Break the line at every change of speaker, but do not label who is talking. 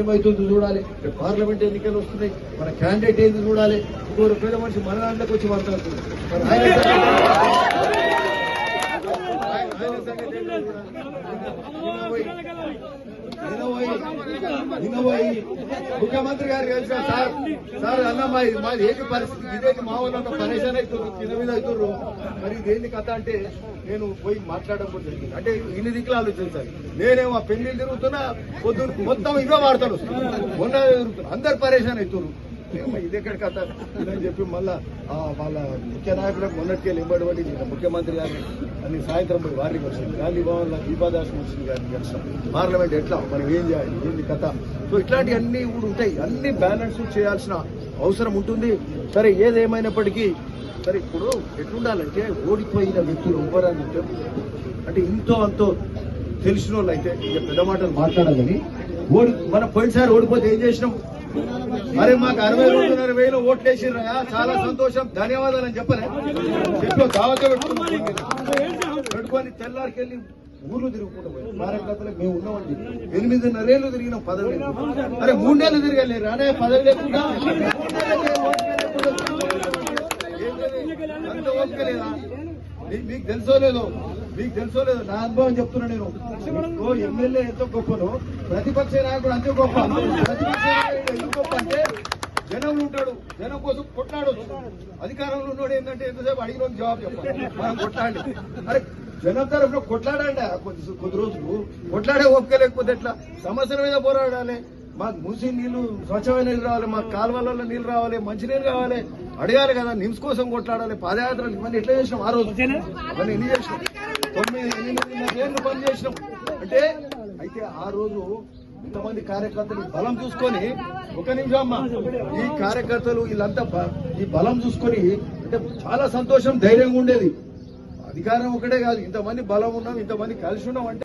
ఏమవుతుందో చూడాలి. రేపు పార్లమెంట్ ఎన్నికలు వస్తున్నాయి. మన క్యాండిడేట్ ఏంది చూడాలి. ఇంకో పేద మనిషి మన దాంట్లోకి వచ్చి మాట్లాడుతుంది మరి ఆయన సంగతి- ఆయన- ఆయన సంగతి ఏంటో చూడాలి. నిన్న పోయి- నిన్న పోయి నిన్న పోయి ముఖ్యమంత్రి గారు కలిసిన సార్ సార్ అన్న మా మాది ఏంటి పరిస్థితి ఇదేంటి మా వాళ్ళంతా పరేషాన్ అవుతున్నారు కింద మీద అవుతున్నారు మరి ఇదేంటి కథ అంటే నేను పోయి మాట్లాడడం జరిగింది. అంటే ఇన్ని దిక్కులు ఆలోచన సార్. నేనేమో ఆ పెళ్ళి తిరుగుతున్నా పొద్దున్న మొత్తం ఇవే వాడతాడు మొన్న అందరు పరేషాన్ అవుతున్నారు ఇది ఎక్కడ కథ? ఇదని చెప్పి మళ్ళా వాళ్ళ ముఖ్య నాయకులకు మొన్నటికెళ్ళి ఎంబడి ముఖ్యమంత్రి గారిని అన్ని సాయంత్రం పోయి వారికి వచ్చింది. గాంధీ భవన్లో దీపాదాస్ మున్సిపల్ గారిని కలిసాం పార్లమెంట్ ఎట్లా? మనం ఏం చేయాలి? ఏంది కథ? సో ఇట్లాంటివన్నీ కూడా ఉంటాయి. అన్ని బ్యాలెన్స్ చేయాల్సిన అవసరం ఉంటుంది. సరే ఏదేమైనప్పటికీ సరే ఇప్పుడు ఎట్లుండాలంటే ఓడిపోయిన వ్యక్తులు ఎవ్వరని అంటే ఇంతో అంతో తెలిసిన వాళ్ళు అయితే ఇక పెద్ద మాటలు మాట్లాడాలని. ఓడి మనం పోయినసారి ఓడిపోతే ఏం చేసినాం? మరి మాకు అరవై రెండున్నర వేలు ఓట్లు వేసిర్రా చాలా సంతోషం. ధన్యవాదాలు అని చెప్పలే. చెప్పి దావత పెట్టుకుని పెట్టుకొని తెల్లారికెళ్ళి ఊర్లు తిరుగుకుంటూ పోయి కార్యకర్తలకు మేము ఉన్నామండి ఎనిమిదిన్నరేళ్ళు తిరిగినాం పదవి అరే మూడేళ్ళు తిరగలే రానే పదవి లేకుండా అంత ఓపిక లేదా? మీకు తెలుసో లేదో? మీకు తెలుసో లేదో? నా అనుభవం చెప్తున్నా నేను. ఓ ఎమ్మెల్యే ఎంతో గొప్పను ప్రతిపక్ష నాయకుడు అంతే గొప్ప. ప్రతిపక్ష నాయకుడు ఎందుకు గొప్ప అంటే జనం ఉంటాడు కోసం కొట్లాడు అధికారంలో ఉన్నాడు ఏంటంటే ఎంతసేపు అడిగిన జవాబు చెప్పాలి. మనం కొట్లాడి అరే జనం తరఫున కొట్లాడండి కొద్ది కొద్ది రోజులు కొట్లాడే ఓపిక లేకపోతే ఎట్లా? సమస్యల మీద పోరాడాలి. మాకు మూసి నీళ్ళు స్వచ్ఛమైన నీళ్ళు రావాలి. మాకు కాలువలలో నీళ్ళు రావాలి. మంచినీళ్ళు కావాలి. అడగాలి కదా నిమ్స్ కోసం కొట్లాడాలి. పాదయాత్రలు ఇవన్నీ ఎట్లా చేసినాం ఆ రోజు? అవన్నీ ఎన్ని చేసినాం? తొమ్మిది ఏళ్ళు పని చేసినాం. అంటే అయితే ఆ రోజు ఇంతమంది కార్యకర్తలు బలం చూసుకొని ఒక నిమిషం అమ్మా. ఈ కార్యకర్తలు వీళ్ళంతా ఈ బలం చూసుకొని అంటే చాలా సంతోషం ధైర్యంగా ఉండేది. అధికారం ఒకటే కాదు ఇంతమంది బలం ఉన్నాం ఇంతమంది కలిసి ఉన్నాం అంటే